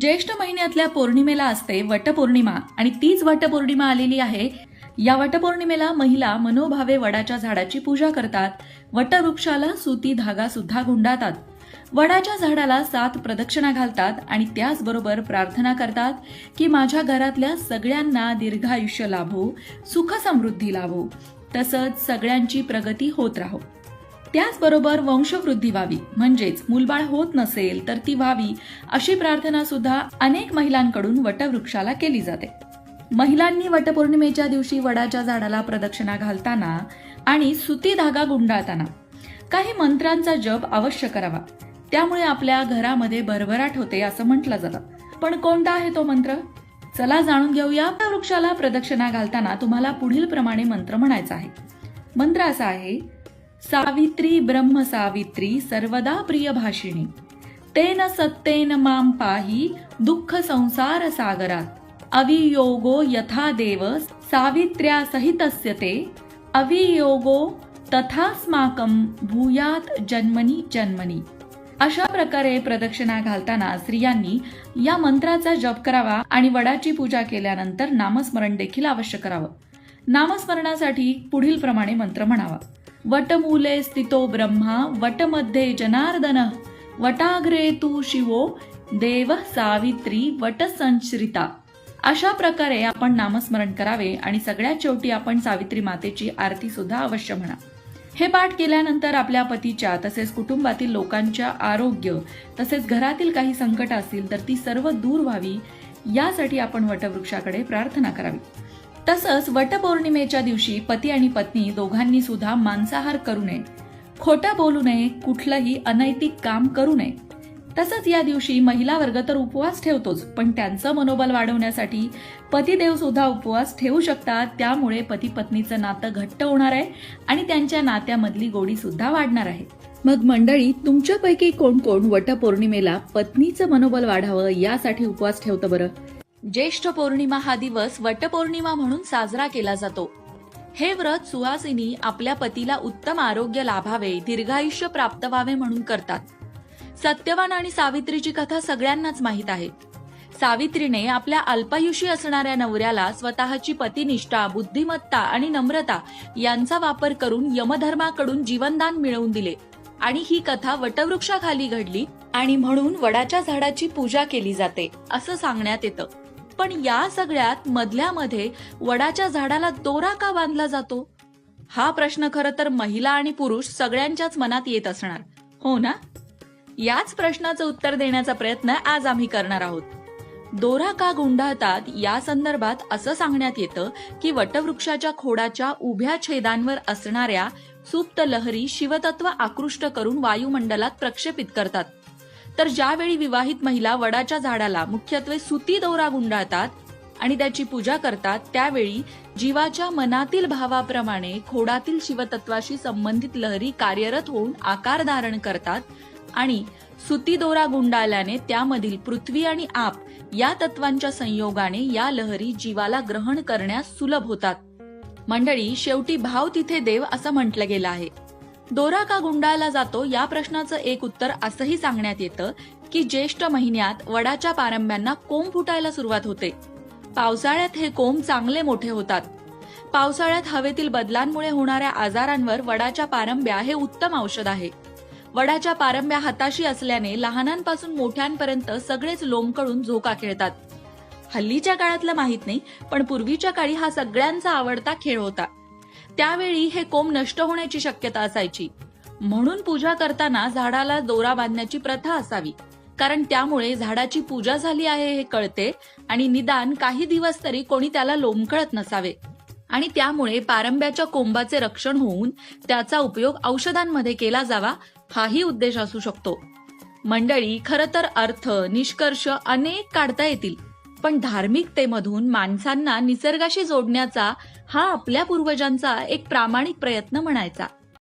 ज्येष्ठ महिन्यातल्या पौर्णिमेला असते वटपौर्णिमा आणि तीच वटपौर्णिमा आलेली आहे. या वटपौर्णिमेला महिला मनोभावे वडाच्या झाडाची पूजा करतात. वटवृक्षाला सुती धागा सुद्धा गुंडातात. वडाच्या झाडाला सात प्रदक्षिणा घालतात आणि त्याचबरोबर प्रार्थना करतात की माझ्या घरातल्या सगळ्यांना दीर्घायुष्य लाभो सुख समृद्धी लाभो. तसंच सगळ्यांची प्रगती होत राहो. त्याचबरोबर वंशवृद्धी व्हावी. म्हणजेच मूलबाळ होत नसेल तर ती व्हावी अशी प्रार्थना सुद्धा अनेक महिलांकडून वटवृक्षाला केली जाते. महिलांनी वटपौर्णिमेच्या दिवशी वडाच्या झाडाला प्रदक्षिणा घालताना आणि सुती धागा गुंडाळताना काही मंत्रांचा जप अवश्य करावा. त्यामुळे आपल्या घरामध्ये भरभराट होते असं म्हटलं जातं. पण कोणता आहे तो मंत्र? चला जाणून घेऊया. त्या वृक्षाला प्रदक्षिणा घालताना तुम्हाला पुढील प्रमाणे मंत्र म्हणायचा आहे. मंत्र असा आहे सावित्री ब्रह्म सावित्री सर्वदा प्रिय भाषिणी. तेन सत्तेन माम पाही दुःख संसार सागरात. अवियोगो यथा देव सावित्र्या सहितस्य ते. अवियोगो तथास्माकम भूयात जन्मनी जन्मनी. अशा प्रकारे प्रदक्षिणा घालताना स्त्रियांनी या मंत्राचा जप करावा आणि वडाची पूजा केल्यानंतर नामस्मरण देखील अवश्य करावं. नामस्मरणासाठी पुढील प्रमाणे मंत्र म्हणावा. वटमूले स्थितो ब्रह्मा वटमध्ये जनार्दन वटाग्रे तू शिवो देव सावित्री वटसंश्रिता अशा प्रकारे आपण नामस्मरण करावे आणि सगळ्यात शेवटी आपण सावित्री मातेची आरती सुद्धा अवश्य म्हणा हे पाठ केल्यानंतर आपल्या पतीच्या तसेच कुटुंबातील लोकांच्या आरोग्य तसेच घरातील काही संकट असतील तर ती सर्व दूर व्हावी यासाठी आपण वटवृक्षाकडे प्रार्थना करावी तसंच वटपौर्णिमेच्या दिवशी पती आणि पत्नी दोघांनी सुद्धा मांसाहार करू नये. खोटं बोलू नये कुठलंही अनैतिक काम करू नये. तसंच या दिवशी महिला वर्ग तर उपवास ठेवतोच पण त्यांचं मनोबल वाढवण्यासाठी पतिदेव सुद्धा उपवास ठेवू शकतात. त्यामुळे पती पत्नीचं नातं घट्ट होणार आहे आणि त्यांच्या नात्यामधली गोडी सुद्धा वाढणार आहे. मग मंडळी तुमच्यापैकी कोण कोण वटपौर्णिमेला पत्नीचं मनोबल वाढावं यासाठी उपवास ठेवतं बरं? ज्येष्ठ पौर्णिमा हा दिवस वटपौर्णिमा म्हणून साजरा केला जातो. हे व्रत सुहासिनी आपल्या पतीला उत्तम आरोग्य लाभावे दीर्घायुष्य प्राप्त व्हावे म्हणून करतात. सत्यवान आणि सावित्रीची कथा सगळ्यांनाच माहीत आहे. सावित्रीने आपल्या अल्पायुषी असणाऱ्या नवऱ्याला स्वतःची पतिनिष्ठा बुद्धिमत्ता आणि नम्रता यांचा वापर करून यमधर्माकडून जीवनदान मिळवून दिले आणि ही कथा वटवृक्षाखाली घडली आणि म्हणून वडाच्या झाडाची पूजा केली जाते असं सांगण्यात येतं. पण या सगळ्यात मधल्यामध्ये वडाच्या झाडाला दोरा का बांधला जातो? हा प्रश्न खरं तर महिला आणि पुरुष सगळ्यांच्याच मनात येत असणार हो ना? याच प्रश्नाचं उत्तर देण्याचा प्रयत्न आज आम्ही करणार आहोत. दोरा का गुंडाळतात या संदर्भात असं सांगण्यात येतं की वटवृक्षाच्या खोडाच्या उभ्या छेदांवर असणाऱ्या सुप्त लहरी शिवतत्व आकृष्ट करून वायुमंडलात प्रक्षेपित करतात. तर ज्यावेळी विवाहित महिला वडाच्या झाडाला मुख्यत्वे सुती दोरा गुंडाळतात आणि त्याची पूजा करतात त्यावेळी जीवाच्या मनातील भावाप्रमाणे खोडातील शिवतत्वाशी संबंधित लहरी कार्यरत होऊन आकार धारण करतात आणि सुती दोरा गुंडाळल्याने त्यामधील पृथ्वी आणि आप या तत्वांच्या संयोगाने या लहरी जीवाला ग्रहण करण्यास सुलभ होतात. मंडळी शेवटी भाव तिथे देव असं म्हटलं गेलं आहे. दोरा का गुंडाळला जातो या प्रश्नाचं एक उत्तर असंही सांगण्यात येतं की ज्येष्ठ महिन्यात वडाच्या पारंब्यांना कोंब फुटायला सुरुवात होते. पावसाळ्यात हे कोंब चांगले मोठे होतात. पावसाळ्यात हवेतील बदलांमुळे होणाऱ्या आजारांवर वडाच्या पारंब्या हे उत्तम औषध आहे. वडाच्या पारंब्या हाताशी असल्याने लहानांपासून मोठ्यांपर्यंत सगळेच लोंबकडून झोका खेळतात. हल्लीच्या काळातलं माहीत नाही पण पूर्वीच्या काळी हा सगळ्यांचा आवडता खेळ होता. त्यावेळी हे कोंब नष्ट होण्याची शक्यता असायची. म्हणून पूजा करताना झाडाला दोरा बांधण्याची प्रथा असावी. कारण त्यामुळे झाडाची पूजा झाली आहे हे कळते आणि निदान काही दिवस तरी कोणी त्याला लोंबकळत नसावे. आणि त्यामुळे पारंब्याच्या कोंबाचे रक्षण होऊन त्याचा उपयोग औषधांमध्ये केला जावा हाही उद्देश असू शकतो. मंडळी खरं तर अर्थ निष्कर्ष अनेक काढता येतील. पण धार्मिकतेमधून माणसांना निसर्गाशी जोडण्याचा हा आपल्या पूर्वजांचा एक प्रामाणिक प्रयत्न म्हणायचा.